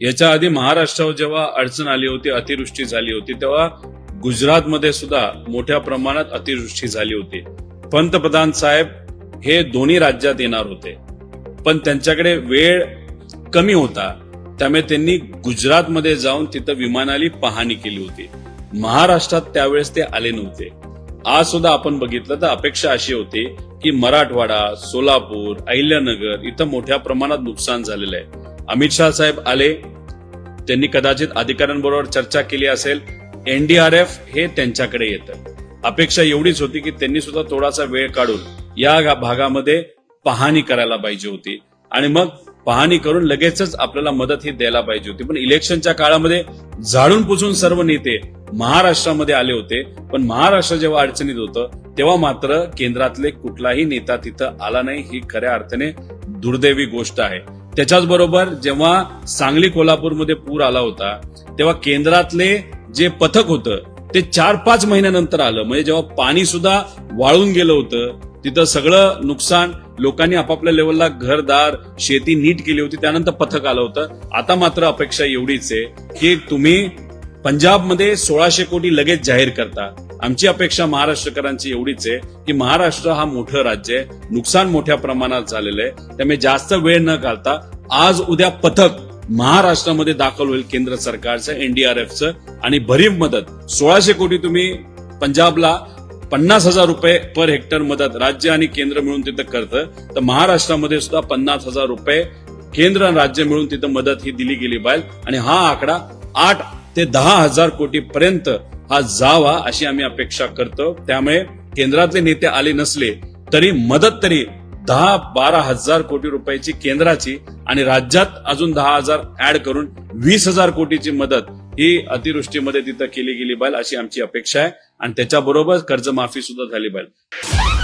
याच्या आधी महाराष्ट्रावर जेव्हा अडचण आली होती अतिवृष्टी झाली होती तेव्हा गुजरातमध्ये सुद्धा मोठ्या प्रमाणात अतिवृष्टी झाली होती. पंतप्रधान साहेब हे दोन्ही राज्यात येणार होते. पण त्यांच्याकडे वेळ कमी होता. त्यामुळे त्यांनी गुजरातमध्ये जाऊन तिथं विमानाली पाहणी केली होती. महाराष्ट्रात त्यावेळेस ते आले नव्हते. आज सुद्धा आपण बघितलं तर अपेक्षा अशी होती की मराठवाडा सोलापूर अहिल्यानगर इथं मोठ्या प्रमाणात नुकसान झालेलं आहे. अमित शाह साहेब आले. त्यांनी कदाचित अधिकाऱ्यांबरोबर चर्चा केली असेल. एनडीआरएफ हे त्यांच्याकडे येतं. अपेक्षा एवढीच होती की त्यांनी सुद्धा थोडासा वेळ काढून या भागामध्ये पाहणी करायला पाहिजे होती. आणि मग पाहणी करून लगेचच आपल्याला मदत ही द्यायला पाहिजे होती. पण इलेक्शनच्या काळामध्ये झाडून पुसून सर्व नेते महाराष्ट्रामध्ये आले होते. पण महाराष्ट्र जेव्हा अडचणीत होतं तेव्हा मात्र केंद्रातले कुठलाही नेता तिथं आला नाही. ही खऱ्या अर्थाने दुर्दैवी गोष्ट आहे. त्याच्याच बरोबर जेव्हा सांगली कोल्हापूरमध्ये पूर आला होता तेव्हा केंद्रातले जे पथक होतं ते चार पाच महिन्यानंतर आलं. म्हणजे जेव्हा पाणी सुद्धा वाळून गेलं होतं तिथं सगळं नुकसान लोकांनी आपापल्या लेवलला घरदार शेती नीट केली होती त्यानंतर पथक आलं होतं. आता मात्र अपेक्षा एवढीच आहे की तुम्ही पंजाबमध्ये सोळाशे कोटी लगेच जाहीर करता आमची अपेक्षा महाराष्ट्रकरांची एवढीच आहे की महाराष्ट्र हा मोठं राज्य आहे. नुकसान मोठ्या प्रमाणात झालेलं आहे. त्यामुळे जास्त वेळ न घालता आज उद्या पथक महाराष्ट्रामध्ये दाखल होईल केंद्र सरकारचं एनडीआरएफचं आणि भरीव मदत. सोळाशे कोटी तुम्ही पंजाबला पन्नास हजार रुपये पर हेक्टर मदत राज्य आणि केंद्र मिळून तिथं करतं. तर महाराष्ट्रामध्ये सुद्धा पन्नास हजार रुपये केंद्र आणि राज्य मिळून तिथं मदत ही दिली गेली पाहिजे. आणि हा आकडा आठ ते दहा हजार कोटी पर्यंत हा जावा अशी आम्ही अपेक्षा करतो. त्यामुळे केंद्रातले नेते आले नसले तरी मदत तरी दहा बारा हजार कोटी रुपयाची केंद्राची आणि राज्यात अजून दहा हजार ऍड करून वीस हजार कोटीची मदत ही अतिवृष्टीमध्ये तिथं केली गेली पाहिजे अशी आमची अपेक्षा आहे. आणि त्याच्याबरोबर कर्जमाफी सुद्धा झाली पाहिजे.